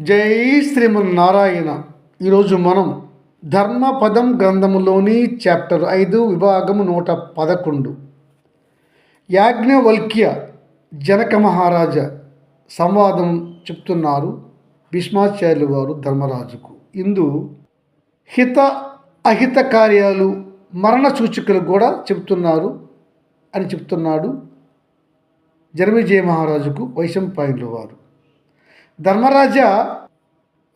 జై శ్రీమన్నారాయణ. ఈరోజు మనం ధర్మపదం గ్రంథములోని చాప్టర్ ఐదు విభాగము నూట పదకొండు. యాజ్ఞవల్క్య జనక మహారాజ సంవాదం చెప్తున్నారు భీష్మాచార్యులు వారు ధర్మరాజుకు. ఇందు హిత అహిత కార్యాలు మరణ సూచికలు కూడా చెప్తున్నారు అని చెప్తున్నాడు జనమిజయ మహారాజుకు వైశంపాయనుల వారు. ధర్మరాజ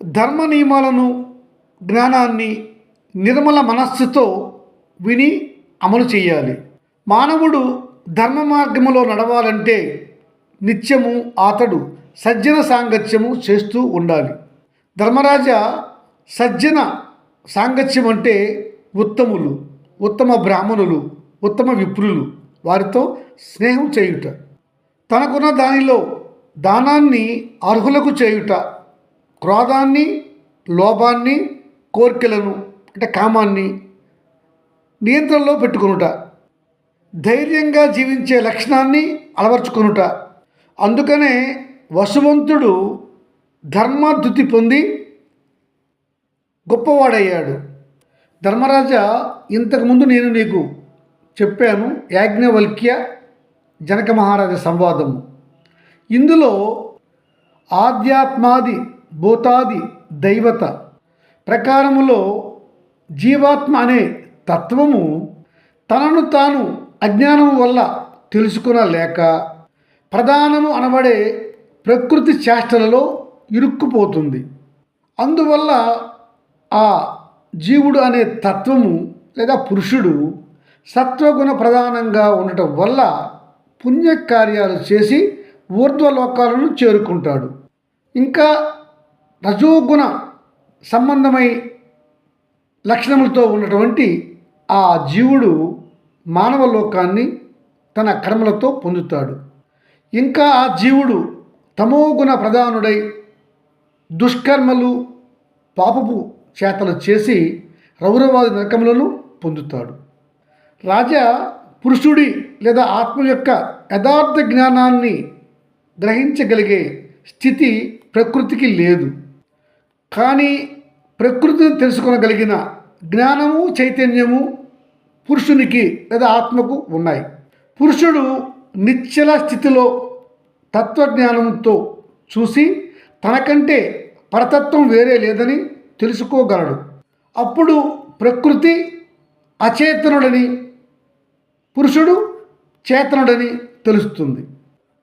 ధర్మ నియమాలను జ్ఞానాన్ని నిర్మల మనస్సుతో విని అమలు చేయాలి. మానవుడు ధర్మ మార్గంలో నడవాలంటే నిత్యము అతడు సజ్జన సాంగత్యము చేస్తూ ఉండాలి. ధర్మరాజ సజ్జన సాంగత్యం అంటే ఉత్తములు ఉత్తమ బ్రాహ్మణులు ఉత్తమ విప్రులు వారితో స్నేహం చేయుట. తనకున్న దానిలో దానాన్ని అర్హులకు చేయుట క్రోధాన్ని లోభాన్ని కోరికలను అంటే కామాన్ని నియంత్రణలో పెట్టుకొనుట ధైర్యంగా జీవించే లక్షణాన్ని అలవర్చుకొనుట. అందుకనే వసువంతుడు ధర్మాద్యుతి పొంది గొప్పవాడయ్యాడు. ధర్మరాజ ఇంతకుముందు నేను నీకు చెప్పాను యాజ్ఞవల్క్య జనక మహారాజ సంవాదము. ఇందులో ఆధ్యాత్మాది భూతాది దైవత ప్రకారములో జీవాత్మ అనే తత్వము తనను తాను అజ్ఞానం వల్ల తెలుసుకునలేక ప్రధానము అనబడే ప్రకృతి చేష్టలలో ఇరుక్కుపోతుంది. అందువల్ల ఆ జీవుడు అనే తత్వము లేదా పురుషుడు సత్వగుణ ప్రధానంగా ఉండటం వల్ల పుణ్యకార్యాలు చేసి ఊర్ధ్వలోకాలను చేరుకుంటాడు. ఇంకా రజోగుణ సంబంధమై లక్షణములతో ఉన్నటువంటి ఆ జీవుడు మానవ లోకాన్ని తన కర్మలతో పొందుతాడు. ఇంకా ఆ జీవుడు తమోగుణ ప్రధానుడై దుష్కర్మలు పాపపు చేతలు చేసి రౌరవాది నరకములను పొందుతాడు. రాజా పురుషుడి లేదా ఆత్మ యొక్క యథార్థ జ్ఞానాన్ని గ్రహించగలిగే స్థితి ప్రకృతికి లేదు. కానీ ప్రకృతిని తెలుసుకొనగలిగిన జ్ఞానము చైతన్యము పురుషునికి లేదా ఆత్మకు ఉన్నాయి. పురుషుడు నిశ్చల స్థితిలో తత్వజ్ఞానంతో చూసి తనకంటే పరతత్వం వేరే లేదని తెలుసుకోగలడు. అప్పుడు ప్రకృతి అచేతనుడని పురుషుడు చేతనుడని తెలుస్తుంది.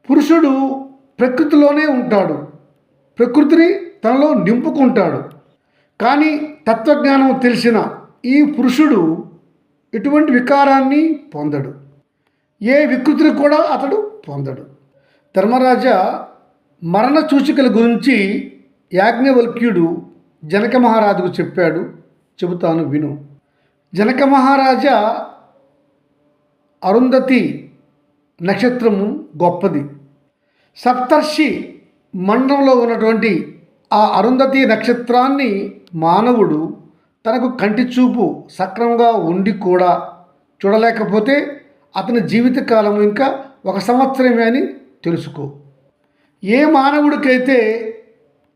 పురుషుడు ప్రకృతిలోనే ఉంటాడు. ప్రకృతిని తనలో నింపుకుంటాడు. కానీ తత్వజ్ఞానం తెలిసిన ఈ పురుషుడు ఎటువంటి వికారాన్ని పొందడు. ఏ వికృతిని కూడా అతడు పొందడు. ధర్మరాజ మరణ సూచికల గురించి యాజ్ఞవల్క్యుడు జనక మహారాజుకు చెప్పాడు. చెబుతాను విను. జనక మహారాజా అరుంధతి నక్షత్రము గొప్పది. సప్తర్షి మండలంలో ఉన్నటువంటి ఆ అరుంధతి నక్షత్రాన్ని మానవుడు తనకు కంటి చూపు సక్రమంగా ఉండి కూడా చూడలేకపోతే అతని జీవితకాలం ఇంకా ఒక సంవత్సరమే అని తెలుసుకో. ఏ మానవుడికైతే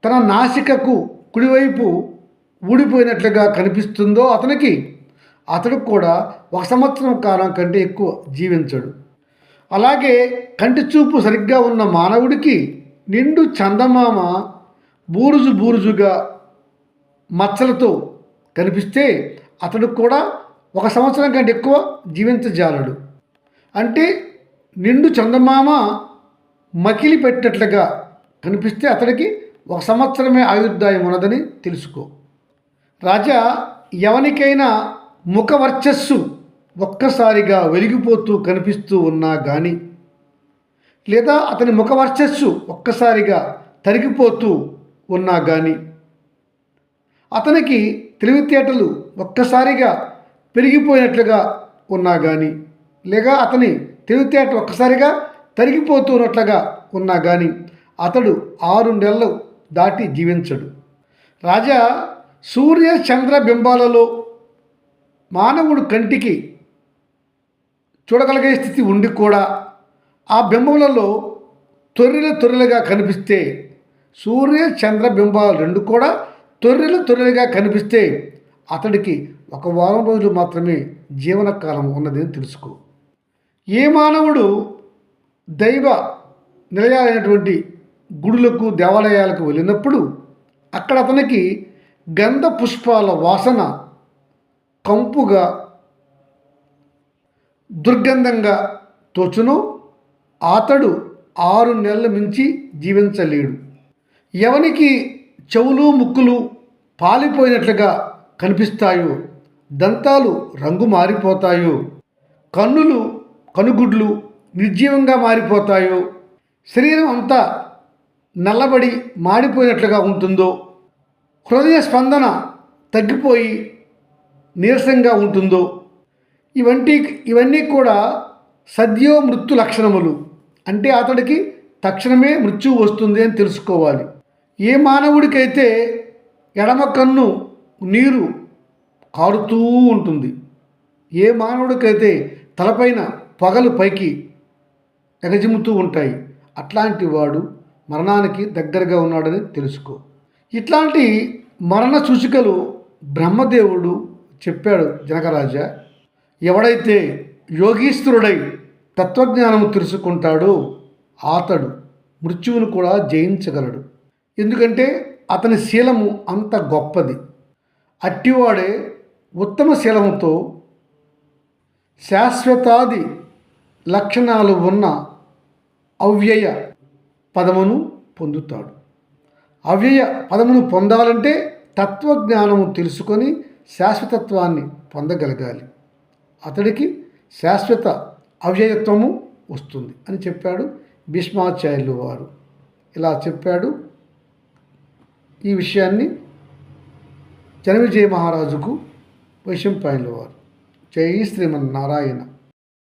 తన నాసికకు కుడివైపు ఊడిపోయినట్లుగా కనిపిస్తుందో అతనికి అతడు కూడా ఒక సంవత్సరం కాలం కంటే ఎక్కువ జీవించడు. అలాగే కంటి చూపు సరిగ్గా ఉన్న మానవుడికి నిండు చందమామ బూరుజు బూరుజుగా మచ్చలతో కనిపిస్తే అతడు కూడా ఒక సంవత్సరం కంటే ఎక్కువ జీవించజాలడు. అంటే నిండు చందమామ మకిలి పెట్టినట్లుగా కనిపిస్తే అతడికి ఒక సంవత్సరమే ఆయుర్దాయం ఉన్నదని తెలుసుకో. రాజా ఎవనికైనా ముఖ వర్చస్సు ఒక్కసారిగా వెలిగిపోతూ కనిపిస్తూ ఉన్నా కానీ లేదా అతని ముఖ వర్చస్సు ఒక్కసారిగా తరిగిపోతూ ఉన్నా కానీ అతనికి తెలివితేటలు ఒక్కసారిగా పెరిగిపోయినట్లుగా ఉన్నా కానీ లేక అతని తెలివితేట ఒక్కసారిగా తరిగిపోతున్నట్లుగా ఉన్నా కానీ అతడు ఆరు నెలలు దాటి జీవించడు. రాజా సూర్య చంద్ర బింబాలలో మానవుడు కంటికి చూడగలిగే స్థితి ఉండి కూడా ఆ బింబములలో తొర్రెలు తొర్రెలుగా కనిపిస్తే సూర్య చంద్ర బింబాలు రెండు కూడా తొర్రెలు తొర్రెలుగా కనిపిస్తే అతడికి ఒక వారం రోజులు మాత్రమే జీవనకాలం ఉన్నదని తెలుసుకో. ఏ మానవుడు దైవ నిలయాలైనటువంటి గుడులకు దేవాలయాలకు వెళ్ళినప్పుడు అక్కడ అతనికి గంధ పుష్పాల వాసన కంపుగా దుర్గంధంగా తోచును. అతడు ఆరు నెలల మించి జీవించలేడు. ఎవనికి చెవులు ముక్కులు పాలిపోయినట్లుగా కనిపిస్తాయో దంతాలు రంగు మారిపోతాయో కన్నులు కనుగుడ్లు నిర్జీవంగా మారిపోతాయో శరీరం అంతా నల్లబడి మాడిపోయినట్లుగా ఉంటుందో హృదయ స్పందన తగ్గిపోయి నీరసంగా ఉంటుందో ఇవంటి ఇవన్నీ కూడా సద్యో మృత్యు లక్షణములు. అంటే అతడికి తక్షణమే మృత్యువు వస్తుంది అని తెలుసుకోవాలి. ఏ మానవుడికైతే ఎడమ కన్ను నీరు కారుతూ ఉంటుంది ఏ మానవుడికైతే తలపైన పగలు పైకి ఎగజిమ్ముతూ ఉంటాయి అట్లాంటి వాడు మరణానికి దగ్గరగా ఉన్నాడని తెలుసుకో. ఇట్లాంటి మరణ సూచికలు బ్రహ్మదేవుడు చెప్పాడు జనకరాజా. ఎవడైతే యోగీశ్వరుడై తత్వజ్ఞానము తెలుసుకుంటాడో అతడు మృత్యువును కూడా జయించగలడు. ఎందుకంటే అతని శీలము అంత గొప్పది. అట్టివాడే ఉత్తమ శీలముతో శాశ్వతాది లక్షణాలు ఉన్న అవ్యయ పదమును పొందుతాడు. అవ్యయ పదమును పొందాలంటే తత్వజ్ఞానము తెలుసుకొని శాశ్వతత్వాన్ని పొందగలగాలి. అతడికి శాశ్వత అవ్యయత్వము వస్తుంది అని చెప్పాడు భీష్మాచార్యులు వారు. ఇలా చెప్పాడు. ఈ విషయాన్ని జనవిజయ మహారాజుకు వైశంపాయనుల వారు. జై శ్రీమన్నారాయణ.